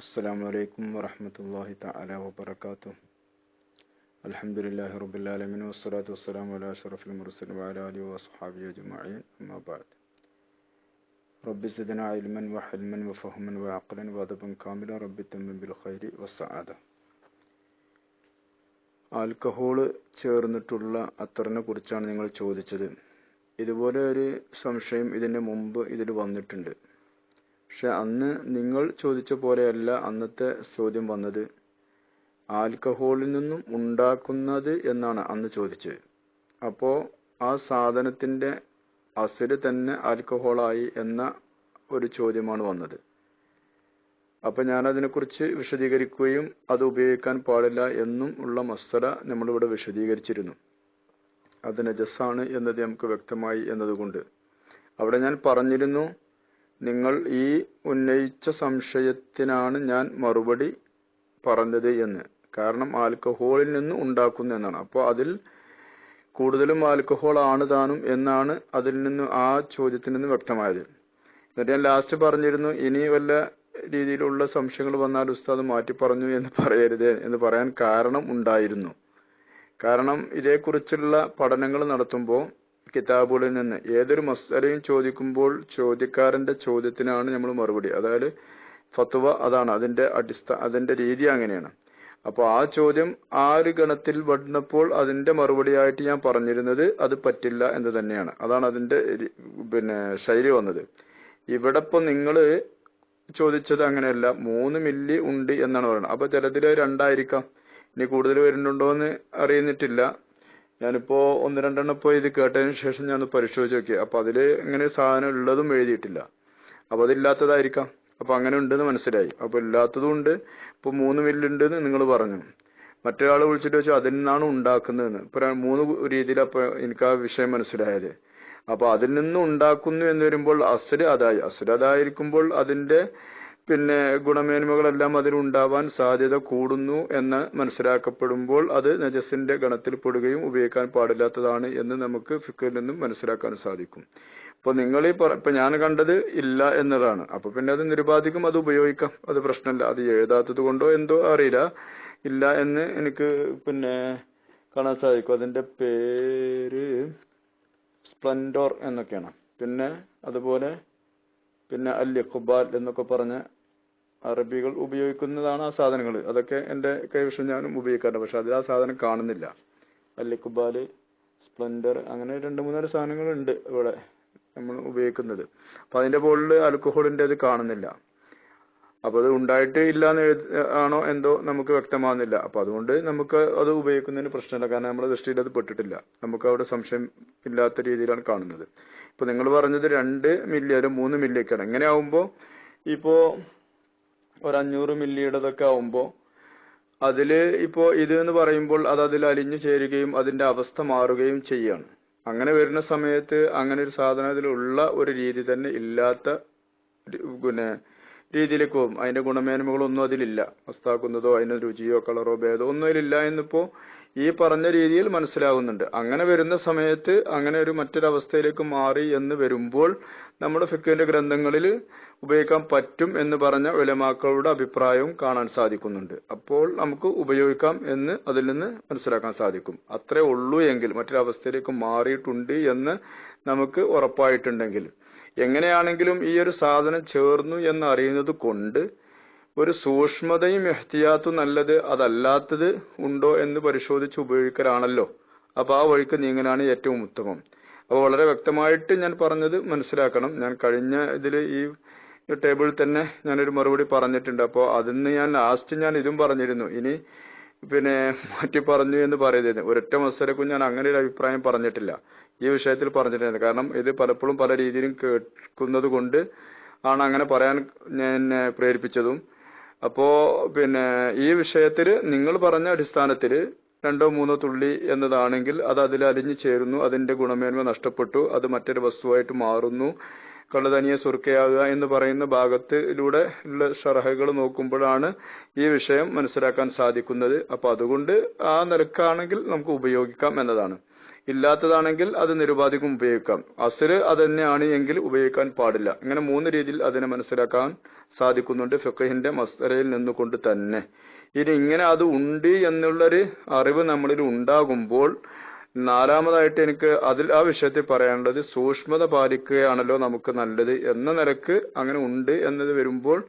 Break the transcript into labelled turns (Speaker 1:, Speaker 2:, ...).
Speaker 1: السلام عليكم ورحمة الله تعالى وبركاته الحمد لله رب العالمين والصلاة والسلام على أشرف المرسلين وعلى آله وصحبه أجمعين أما بعد رب زدنا علما وحلما وفهما وعقلا وأدبا كاملا رب تمن بالخير والسعادة alcohol ചേർന്നിട്ടുള്ള അത്തറിനെ കുറിച്ചാണ് നിങ്ങൾ ചോദിച്ചത് ഇതുപോലെ ഒരു സംശയം ഇതിന് മുമ്പ് ഇതിൽ വന്നിട്ടുണ്ട് പക്ഷെ അന്ന് നിങ്ങൾ ചോദിച്ച പോലെയല്ല അന്നത്തെ ചോദ്യം വന്നത്. ആൽക്കഹോളിൽ നിന്നും ഉണ്ടാക്കുന്നത് എന്നാണ് അന്ന് ചോദിച്ചത്. അപ്പോ ആ സാധനത്തിന്റെ അസിര് തന്നെ ആൽക്കഹോളായി എന്ന ഒരു ചോദ്യമാണ് വന്നത്. അപ്പൊ ഞാൻ അതിനെക്കുറിച്ച് വിശദീകരിക്കുകയും അത് ഉപയോഗിക്കാൻ പാടില്ല എന്നും ഉള്ള മസ്തല നമ്മളിവിടെ വിശദീകരിച്ചിരുന്നു. അത് നജസ്സാണ് എന്നത് നമുക്ക് വ്യക്തമായി എന്നതുകൊണ്ട്. അവിടെ ഞാൻ പറഞ്ഞിരുന്നു നിങ്ങൾ ഈ ഉന്നയിച്ച സംശയത്തിനാണ് ഞാൻ മറുപടി പറഞ്ഞത് എന്ന്. കാരണം ആൽക്കഹോളിൽ നിന്ന് ഉണ്ടാക്കുന്നു എന്നാണ്. അപ്പോൾ അതിൽ കൂടുതലും ആൽക്കഹോൾ ആണ് താനും എന്നാണ് അതിൽ നിന്ന് ആ ചോദ്യത്തിൽ നിന്ന് വ്യക്തമായത്. എന്നിട്ട് ഞാൻ ലാസ്റ്റ് പറഞ്ഞിരുന്നു ഇനി വല്ല രീതിയിലുള്ള സംശയങ്ങൾ വന്നാൽ ഉസ്താദ് മാറ്റി പറഞ്ഞു എന്ന് പറയരുത് എന്ന് പറയാൻ കാരണം ഉണ്ടായിരുന്നു. കാരണം ഇതേക്കുറിച്ചുള്ള പഠനങ്ങൾ നടത്തുമ്പോൾ കിതാബുകളിൽ നിന്ന് ഏതൊരു മസ്തലയും ചോദിക്കുമ്പോൾ ചോദ്യക്കാരന്റെ ചോദ്യത്തിനാണ് നമ്മൾ മറുപടി. അതായത് ഫത്വ അതാണ് അതിന്റെ അടിസ്ഥാന അതിന്റെ രീതി അങ്ങനെയാണ്. അപ്പോൾ ആ ചോദ്യം ആ ഒരു ഗണത്തിൽ വന്നപ്പോൾ അതിന്റെ മറുപടിയായിട്ട് ഞാൻ പറഞ്ഞിരുന്നത് അത് പറ്റില്ല എന്ന് തന്നെയാണ്. അതാണ് അതിന്റെ പിന്നെ ശൈലി വന്നത്. ഇവിടെ ഇപ്പൊ നിങ്ങൾ ചോദിച്ചത് അങ്ങനെയല്ല മൂന്ന് മില്ലി ഉണ്ട് എന്നാണ് പറയുന്നത്. അപ്പൊ ചിലതിൽ രണ്ടായിരിക്കാം. ഇനി കൂടുതൽ വരുന്നുണ്ടോ എന്ന് അറിയുന്നിട്ടില്ല. ഞാനിപ്പോ ഒന്ന് രണ്ടെണ്ണം പോയി ഇത് കേട്ടതിന് ശേഷം ഞാൻ പരിശോധിച്ച് നോക്കി. അപ്പൊ അതിൽ ഇങ്ങനെ സാധനം ഉള്ളതും എഴുതിയിട്ടില്ല. അപ്പൊ അതില്ലാത്തതായിരിക്കാം. അപ്പൊ അങ്ങനെ ഉണ്ടെന്ന് മനസ്സിലായി. അപ്പൊ ഇല്ലാത്തതും ഉണ്ട്. ഇപ്പൊ മൂന്ന് മില്ലുണ്ട് എന്ന് നിങ്ങൾ പറഞ്ഞു. മറ്റൊരാൾ വിളിച്ചിട്ട് വെച്ചാൽ അതിൽ നിന്നാണ് ഉണ്ടാക്കുന്നതെന്ന്. ഇപ്പൊ മൂന്ന് രീതിയിൽ അപ്പൊ എനിക്ക് ആ വിഷയം മനസ്സിലായത്. അപ്പൊ അതിൽ നിന്ന് ഉണ്ടാക്കുന്നു എന്ന് വരുമ്പോൾ അസുര അതായി. അസുര അതായിരിക്കുമ്പോൾ അതിന്റെ പിന്നെ ഗുണമേന്മകളെല്ലാം അതിലുണ്ടാവാൻ സാധ്യത കൂടുന്നു എന്ന് മനസ്സിലാക്കപ്പെടുമ്പോൾ അത് നജസിന്റെ ഗണത്തിൽ പെടുകയും ഉപയോഗിക്കാൻ പാടില്ലാത്തതാണ് എന്ന് നമുക്ക് ഫിക്കിൽ നിന്നും മനസ്സിലാക്കാൻ സാധിക്കും. ഇപ്പൊ നിങ്ങൾ ഈ ഇപ്പൊ ഞാൻ കണ്ടത് ഇല്ല എന്നതാണ്. അപ്പൊ പിന്നെ അത് നിരുപാധികം അത് ഉപയോഗിക്കാം. അത് പ്രശ്നമല്ല. അത് എഴുതാത്തത് കൊണ്ടോ എന്തോ അറിയില്ല. ഇല്ല എന്ന് എനിക്ക് പിന്നെ കാണാൻ സാധിക്കും. അതിന്റെ പേര് സ്പ്ലൻഡോർ എന്നൊക്കെയാണ്. പിന്നെ അതുപോലെ പിന്നെ അൽ ഖുബാൽ എന്നൊക്കെ പറഞ്ഞ അറബികൾ ഉപയോഗിക്കുന്നതാണ് ആ സാധനങ്ങൾ. അതൊക്കെ എന്റെ കൈവശം ഞാനും ഉപയോഗിക്കാറുണ്ട്. പക്ഷെ അതിൽ ആ സാധനം കാണുന്നില്ല. അല്ലിക്കുബാൽ സ്പ്ലെൻഡർ അങ്ങനെ രണ്ട് മൂന്നാൽ സാധനങ്ങളുണ്ട് ഇവിടെ നമ്മൾ ഉപയോഗിക്കുന്നത്. അപ്പൊ അതിന്റെ മുകളിൽ ആൽക്കഹോളിന്റെ അത് കാണുന്നില്ല. അപ്പൊ അത് ഉണ്ടായിട്ട് ഇല്ല എന്ന് ആണോ എന്തോ നമുക്ക് വ്യക്തമാകുന്നില്ല. അപ്പൊ അതുകൊണ്ട് നമുക്ക് അത് ഉപയോഗിക്കുന്നതിന് പ്രശ്നമില്ല. കാരണം നമ്മുടെ ദൃഷ്ടിയിൽ അത് പെട്ടിട്ടില്ല. നമുക്ക് അവിടെ സംശയം ഇല്ലാത്ത രീതിയിലാണ് കാണുന്നത്. ഇപ്പൊ നിങ്ങൾ പറഞ്ഞത് രണ്ട് മില്ലി അല്ലെങ്കിൽ മൂന്ന് മില്ലിയൊക്കെയാണ് എങ്ങനെ ആവുമ്പോ ഇപ്പോ ഒരു അഞ്ഞൂറ് മില്ലിയുടേതൊക്കെ ആവുമ്പോൾ അതിൽ ഇപ്പോ ഇത് എന്ന് പറയുമ്പോൾ അത് അതിൽ അലിഞ്ഞു ചേരുകയും അതിന്റെ അവസ്ഥ മാറുകയും ചെയ്യാണ്. അങ്ങനെ വരുന്ന സമയത്ത് അങ്ങനെ ഒരു സാധനത്തിലുള്ള ഒരു രീതി തന്നെ ഇല്ലാത്ത പിന്നെ രീതിയിലേക്ക് പോകും. അതിന്റെ ഗുണമേന്മകളൊന്നും അതിലില്ല. വസ്താക്കുന്നതോ അതിന് രുചിയോ കളറോ ഭേദമോ ഒന്നും അതിലില്ല എന്നിപ്പോ ഈ പറഞ്ഞ രീതിയിൽ മനസ്സിലാവുന്നുണ്ട്. അങ്ങനെ വരുന്ന സമയത്ത് അങ്ങനെ ഒരു മറ്റൊരവസ്ഥയിലേക്ക് മാറി എന്ന് വരുമ്പോൾ നമ്മുടെ ഫിക്കിന്റെ ഗ്രന്ഥങ്ങളിൽ ഉപയോഗിക്കാൻ പറ്റും എന്ന് പറഞ്ഞ ഉലമാക്കളുടെ അഭിപ്രായവും കാണാൻ സാധിക്കുന്നുണ്ട്. അപ്പോൾ നമുക്ക് ഉപയോഗിക്കാം എന്ന് അതിൽ നിന്ന് മനസ്സിലാക്കാൻ സാധിക്കും. അത്രേ ഉള്ളൂ എങ്കിൽ മറ്റൊരവസ്ഥയിലേക്ക് മാറിയിട്ടുണ്ട് എന്ന് നമുക്ക് ഉറപ്പായിട്ടുണ്ടെങ്കിൽ. എങ്ങനെയാണെങ്കിലും ഈ ഒരു സാധനം ചേർന്നു എന്ന് അറിയുന്നത് കൊണ്ട് ഒരു സൂക്ഷ്മതയും എഹ്തിയാത്തും നല്ലത് അതല്ലാത്തത് ഉണ്ടോ എന്ന് പരിശോധിച്ച് ഉപയോഗിക്കലാണല്ലോ. അപ്പൊ ആ വഴിക്ക് നീങ്ങലാണ് ഏറ്റവും ഉത്തമം. അപ്പൊ വളരെ വ്യക്തമായിട്ട് ഞാൻ പറഞ്ഞത് മനസ്സിലാക്കണം. ഞാൻ കഴിഞ്ഞ ഇതിൽ ഈ ടേബിളിൽ തന്നെ ഞാനൊരു മറുപടി പറഞ്ഞിട്ടുണ്ട്. അപ്പോൾ അതിന്ന് ഞാൻ ലാസ്റ്റ് ഞാൻ ഇതും പറഞ്ഞിരുന്നു. ഇനി പിന്നെ മാറ്റി പറഞ്ഞു എന്ന് പറയുന്നത് ഒരൊറ്റ മത്സരക്കും ഞാൻ അങ്ങനെ ഒരു അഭിപ്രായം പറഞ്ഞിട്ടില്ല. ഈ വിഷയത്തിൽ പറഞ്ഞിട്ടുണ്ട് കാരണം ഇത് പലപ്പോഴും പല രീതിയിലും കേൾക്കുന്നത് കൊണ്ട് ആണ് അങ്ങനെ പറയാൻ ഞാൻ പ്രേരിപ്പിച്ചതും. അപ്പോ പിന്നെ ഈ വിഷയത്തിൽ നിങ്ങൾ പറഞ്ഞ അടിസ്ഥാനത്തിൽ രണ്ടോ മൂന്നോ തുള്ളി എന്നതാണെങ്കിൽ അത് അതിൽ അലിഞ്ഞു ചേരുന്നു അതിന്റെ ഗുണമേന്മ നഷ്ടപ്പെട്ടു അത് മറ്റൊരു വസ്തുവായിട്ട് മാറുന്നു. കള്ളതനിയെ സുർക്കയാകുക എന്ന് പറയുന്ന ഭാഗത്തിലൂടെ ഉള്ള ഷറഹകൾ നോക്കുമ്പോഴാണ് ഈ വിഷയം മനസ്സിലാക്കാൻ സാധിക്കുന്നത്. അപ്പൊ അതുകൊണ്ട് ആ നിലക്കാണെങ്കിൽ നമുക്ക് ഉപയോഗിക്കാം എന്നതാണ്. ഇല്ലാത്തതാണെങ്കിൽ അത് നിരുപാധികം ഉപയോഗിക്കാം. അസുര് അത് തന്നെയാണ് എങ്കിൽ ഉപയോഗിക്കാൻ പാടില്ല. ഇങ്ങനെ മൂന്ന് രീതിയിൽ അതിനെ മനസ്സിലാക്കാൻ സാധിക്കുന്നുണ്ട് ഫിഖഹിന്റെ മസ്തരയിൽ നിന്നുകൊണ്ട് തന്നെ. ഇനി ഇങ്ങനെ അത് ഉണ്ട് എന്നുള്ളൊരു അറിവ് നമ്മളിൽ ഉണ്ടാകുമ്പോൾ നാലാമതായിട്ട് എനിക്ക് അതിൽ ആ വിഷയത്തിൽ പറയാനുള്ളത് സൂക്ഷ്മത പാലിക്കുകയാണല്ലോ നമുക്ക് നല്ലത് എന്ന നിലയ്ക്ക് അങ്ങനെ ഉണ്ട് എന്നത് വരുമ്പോൾ